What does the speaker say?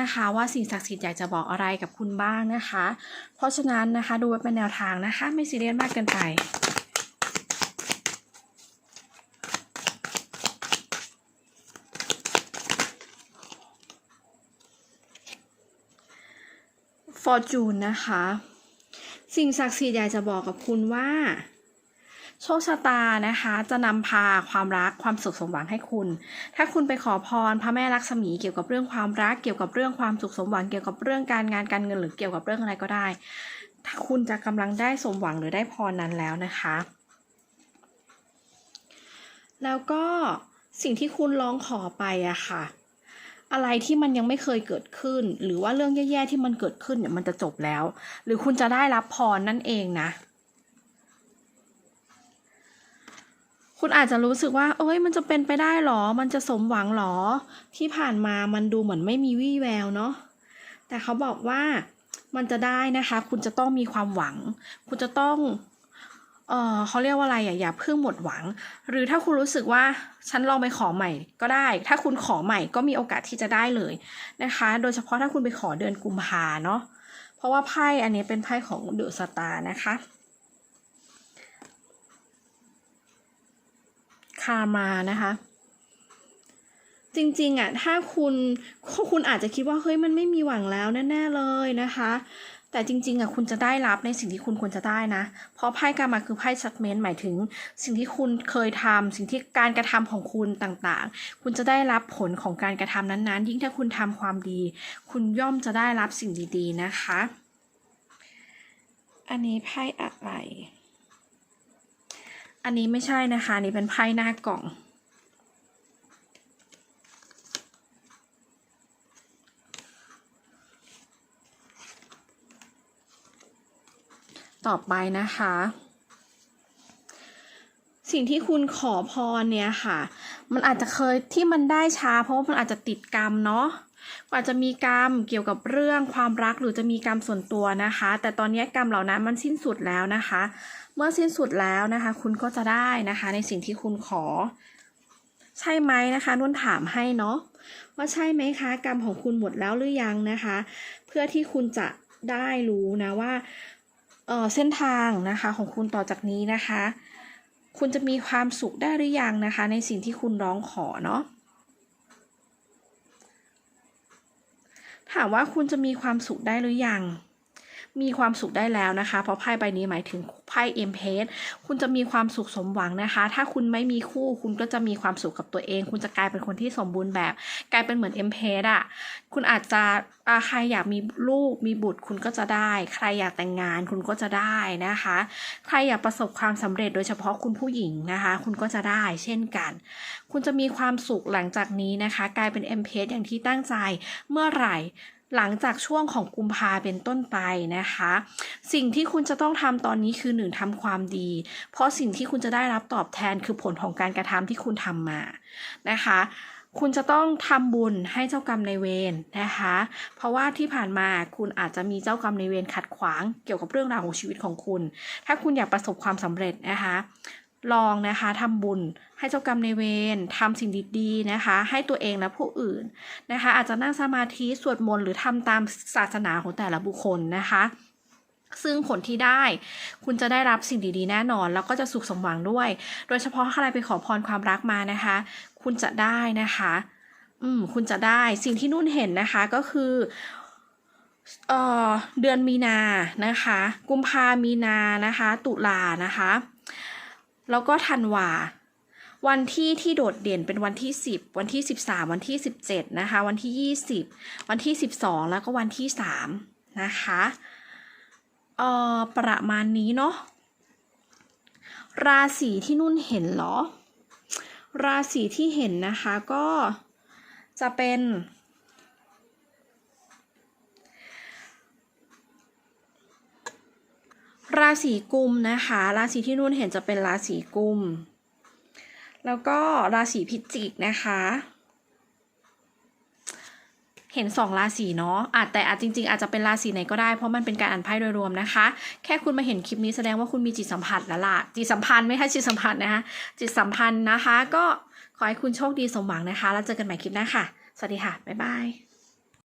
นะคะ ว่าสิ่งศักดิ์สิทธิ์อยากจะบอกอะไรกับคุณบ้างนะคะ เพราะฉะนั้นนะคะดูไว้เป็นแนวทางนะคะ ไม่ซีเรียสมากเกินไปฟอร์จูนนะคะ สิ่งศักดิ์สิทธิ์อยากจะบอกกับคุณว่า โชคชะตานะคะจะนำพาความรักความสุขสมหวังให้คุณ ถ้าคุณไปขอพรพระแม่ลักษมีเกี่ยวกับเรื่องความรักเกี่ยวกับเรื่องความสุขสมหวังเกี่ยวกับเรื่องการงานการเงินหรือเกี่ยวกับเรื่องอะไรก็ได้ ถ้าคุณจะกำลังได้สมหวังหรือได้พรนั้นแล้วนะคะ แล้วก็สิ่งที่คุณร้องขอไปอะค่ะ อะไรที่มันยังไม่เคยเกิดขึ้น หรือว่าเรื่องแย่ๆที่มันเกิดขึ้นเนี่ยมันจะจบแล้ว หรือคุณจะได้รับพรนั่นเองนะ คุณอาจจะรู้สึกว่า เอ้ย มันจะเป็นไปได้หรอ มันจะสมหวังหรอ ที่ผ่านมามันดูเหมือนไม่มีวี่แววเนาะ แต่เขาบอกว่ามันจะได้นะคะ คุณจะต้องมีความหวัง คุณจะต้อง เออเขาเรียกว่าอะไรอะ อย่าเพิ่งหมดหวัง หรือถ้าคุณรู้สึกว่าฉันลองไปขอใหม่ก็ได้ ถ้าคุณขอใหม่ก็มีโอกาสที่จะได้เลยนะคะ โดยเฉพาะถ้าคุณไปขอเดือนกุมภาเนาะ เพราะว่าไพ่อันนี้เป็นไพ่ของเดอะสตาร์นะคะ คามานะคะจริงๆอะถ้าคุณคุณอาจจะคิดว่าเฮ้ยมันไม่มีหวังแล้วแน่ๆเลยนะคะ แต่จริงๆอะคุณจะได้รับในสิ่งที่คุณควรจะได้นะ เพราะไพ่กามาคือไพ่ชัดเมนหมายถึง สิ่งที่คุณเคยทำสิ่งที่การกระทำของคุณต่างๆ คุณจะได้รับผลของการกระทำนั้นๆ ยิ่งถ้าคุณทำความดี คุณย่อมจะได้รับสิ่งดีๆนะคะ อันนี้ไพ่อะไร อันนี้ไม่ใช่นะคะนนี่เป็นไพ่หน้ากล่อง ต่อไปนะคะ สิ่งที่คุณขอพรเนี่ยค่ะ มันอาจจะเคยที่มันได้ช้าเพราะว่ามันอาจจะติดกรรมเนาะ อาจะมีกรรมเกี่ยวกับเรื่องความรักหรือจะมีกรรมส่วนตัวนะคะ แต่ตอนนี้กรรมเหล่านั้นมันสิ้นสุดแล้วนะคะ เมื่อสิ้นสุดแล้วนะคะ คุณก็จะได้นะคะ ในสิ่งที่คุณขอ ใช่ไหมนะคะนุ่นถามให้เนาะว่าใช่ไหมคะ กรรมของคุณหมดแล้วหรือยังนะคะ เพื่อที่คุณจะได้รู้นะว่าเออเส้นทางนะคะของคุณต่อจากนี้นะคะ คุณจะมีความสุขได้หรือยังนะคะ ในสิ่งที่คุณร้องขอเนาะ ถามว่าคุณจะมีความสุขได้หรือยัง มีความสุขได้แล้วนะคะ เพราะไพ่ใบนี้หมายถึงไพ่เอ็มเพสคุณจะมีความสุขสมหวังนะคะ ถ้าคุณไม่มีคู่คุณก็จะมีความสุขกับตัวเอง คุณจะกลายเป็นคนที่สมบูรณ์แบบ กลายเป็นเหมือนเอ็มเพสอะคุณอาจจะใครอยากมีลูกมีบุตรคุณก็จะได้ ใครอยากแต่งงานคุณก็จะได้นะคะ ใครอยากประสบความสำเร็จโดยเฉพาะคุณผู้หญิงนะคะ คุณก็จะได้เช่นกัน คุณจะมีความสุขหลังจากนี้นะคะ กลายเป็นเอ็มเพสอย่างที่ตั้งใจเมื่อไหร่ หลังจากช่วงของกุมภาเป็นต้นไปนะคะ สิ่งที่คุณจะต้องทำตอนนี้คือหนึ่งทำความดี เพราะสิ่งที่คุณจะได้รับตอบแทนคือผลของการกระทำที่คุณทำมานะคะคุณจะต้องทำบุญให้เจ้ากรรมในเวรนะคะ เพราะว่าที่ผ่านมาคุณอาจจะมีเจ้ากรรมในเวรขัดขวางเกี่ยวกับเรื่องราวของชีวิตของคุณ ถ้าคุณอยากประสบความสำเร็จนะคะ ลองนะคะทำบุญให้เจ้ากรรมในเวรทำสิ่งดีๆนะคะ ให้ตัวเองและผู้อื่นนะคะ อาจจะนั่งสมาธิสวดมนต์หรือทำตามศาสนาของแต่ละบุคคลนะคะ ซึ่งผลที่ได้คุณจะได้รับสิ่งดีๆ แน่นอน แล้วก็จะสุขสมหวังด้วย โดยเฉพาะใครไปขอพรความรักมานะคะ คุณจะได้นะคะ อืมคุณจะได้สิ่งที่นุ่นเห็นนะคะก็คือเออเดือนมีนานะคะ กุมภามีนานะคะ ตุลานะคะ แล้วก็ธันวา วันที่ที่โดดเด่นเป็นวันที่ 10 วันที่ 13 วันที่ 17 นะคะ วันที่ 20 วันที่ 12 แล้วก็วันที่ 3 นะคะเอ่อประมาณนี้เนาะราศีที่นุ่นเห็นเหรอ ราศีที่เห็นนะคะก็จะเป็น ราศีกุมนะคะ ราศีที่นุ่นเห็นจะเป็นราศีกุม แล้วก็ราศีพิจิกนะคะ เห็นสองราศีเนาะอาจแต่อาจจริง ๆ อาจจะเป็นราศีไหนก็ได้เพราะมันเป็นการอ่านไพ่โดยรวมนะคะ แค่คุณมาเห็นคลิปนี้แสดงว่าคุณมีจิตสัมผัสแล้วล่ะจิตสัมพันธ์ไม่ใช่จิตสัมผัสนะคะจิตสัมพันธ์นะคะ ก็ขอให้คุณโชคดีสมหวังนะคะ แล้วเจอกันใหม่คลิปหน้าค่ะ สวัสดีค่ะ บ๊ายบาย